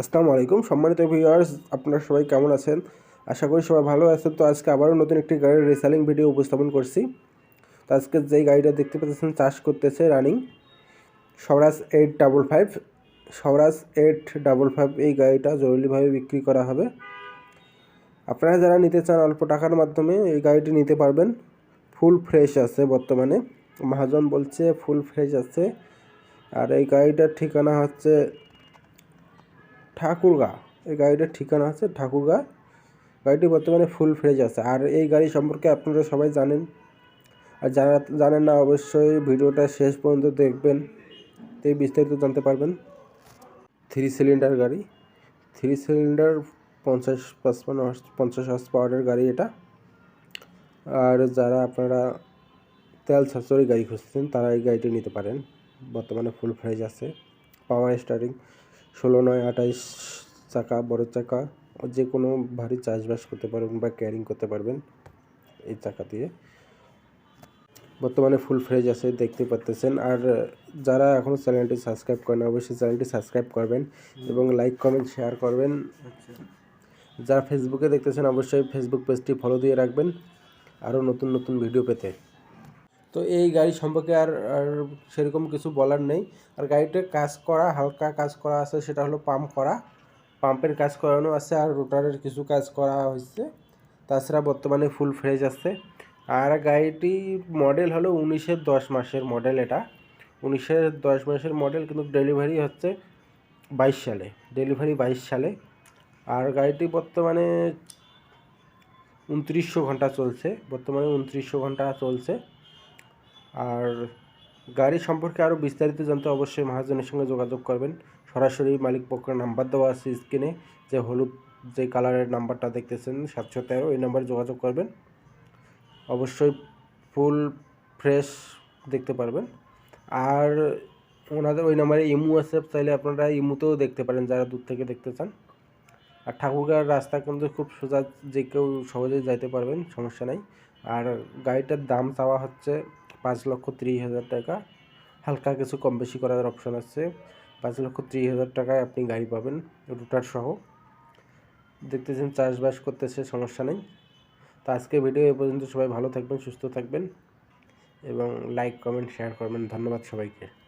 আসসালামু আলাইকুম। সম্মানিত ভিউয়ার্স আপনারা সবাই কেমন আছেন? আশা করি সবাই ভালো আছেন। তো আজকে আবারও নতুন একটি গাড়ির রিসেলিং ভিডিও উপস্থাপন করছি। তো আজকে যেই গাড়িটা দেখতে পাচ্ছেন, চাষ করতেছে running Swaraj eight double five Swaraj eight double five এই গাড়িটা জরুরিভাবে বিক্রি করা হবে। আপনারা যারা নিতে চান অল্প টাকার মাধ্যমে, এই গাড়িটি নিতে পারবেন। ফুল ফ্রেশ আছে বর্তমানে। মহাজন বলছে, ফুল ফ্রেশ আছে। আর এই গাড়িটার ঠিকানা হচ্ছে ঠাকুরগা। এই গাড়িটার ঠিকানা আছে ঠাকুরগা। গাড়িটি বর্তমানে ফুল ফ্রেজ আছে। আর এই গাড়ি সম্পর্কে আপনারা সবাই জানেন। আর যারা জানেন না, অবশ্যই ভিডিওটা শেষ পর্যন্ত দেখবেন। তো বিস্তারিত জানতে পারবেন। থ্রি সিলিন্ডার গাড়ি। থ্রি সিলিন্ডার পঞ্চাশ পাঁচপান্ন পঞ্চাশ হর্স পাওয়ারের গাড়ি এটা। আর যারা আপনারা তেল সাশ্রয়ী গাড়ি খুঁজছেন তারা এই গাড়িটি নিতে পারেন। বর্তমানে ফুল ফ্রেজ আছে। পাওয়ার স্টারিং ষোলো, নয়, আঠাইশ চাকা, বড় চাকা, যে কোনো ভারী চাষবাস করতে পারবেন বা ক্যারিং করতে পারবেন এই চাকা দিয়ে। বর্তমানে ফুল ফ্রেজ আছে, দেখতে পাচ্তেছেন আর যারা এখনও চ্যানেলটি সাবস্ক্রাইব করেন, অবশ্যই চ্যানেলটি সাবস্ক্রাইব করবেন এবং লাইক কমেন্ট শেয়ার করবেন। যারা ফেসবুকে দেখতেছেন, অবশ্যই ফেসবুক পেজটি ফলো দিয়ে রাখবেন। আরও নতুন নতুন ভিডিও পেতে। তো এই গাড়ি সম্পর্কে আর আর সেরকম কিছু বলার নেই। আর গাড়িটার কাজ করা, হালকা কাজ করা আছে, সেটা হলো পাম্প করা। পাম্পের কাজ করানো আছে, আর রোটারের কিছু কাজ করা হয়েছে। তাছাড়া বর্তমানে ফুল ফ্রেজ আছে। আর গাড়িটি মডেল হলো উনিশের দশ মাসের মডেল এটা। উনিশের দশ মাসের মডেল কিন্তু ডেলিভারি হচ্ছে বাইশ সালে ডেলিভারি বাইশ সালে। আর গাড়িটি বর্তমানে উনত্রিশশো ঘণ্টা চলছে, বর্তমানে উনত্রিশশো ঘণ্টা চলছে। আর গাড়ি সম্পর্কে আরও বিস্তারিত জানতে অবশ্যই মহাজনের সঙ্গে যোগাযোগ করবেন। সরাসরি মালিক পক্ষের নাম্বার দেওয়া আছে স্ক্রিনে, যে হলুদ, যে কালারের নাম্বারটা দেখতেছেন, সাতশো তেরো, এই নাম্বারে যোগাযোগ করবেন। অবশ্যই ফুল, ফ্রেশ দেখতে পারবেন। আর ওনাদের ওই নাম্বারে ইমু আছে, চাইলে আপনারা ইমুতেও দেখতে পারেন, যারা দূর থেকে দেখতে চান। আর ঠাকুরগাঁর রাস্তা কিন্তু খুব সোজা, যে কেউ সহজেই যাইতে পারবেন, সমস্যা নাই। আর গাড়িটার দাম চাওয়া হচ্ছে পাঁচ লক্ষ ত্রিশ হাজার টাকা। হালকা কিছু কম বেশি করার অপশন আছে। পাঁচ লক্ষ ত্রিশ হাজার টাকায় আপনি গাড়ি পাবেন রুটার সহ। দেখতেছেন চাষবাস করতেছে, সমস্যা নেই। তো আজকে ভিডিও এ পর্যন্ত সবাই ভালো থাকবেন, সুস্থ থাকবেন। এবং লাইক কমেন্ট শেয়ার করবেন। ধন্যবাদ সবাইকে।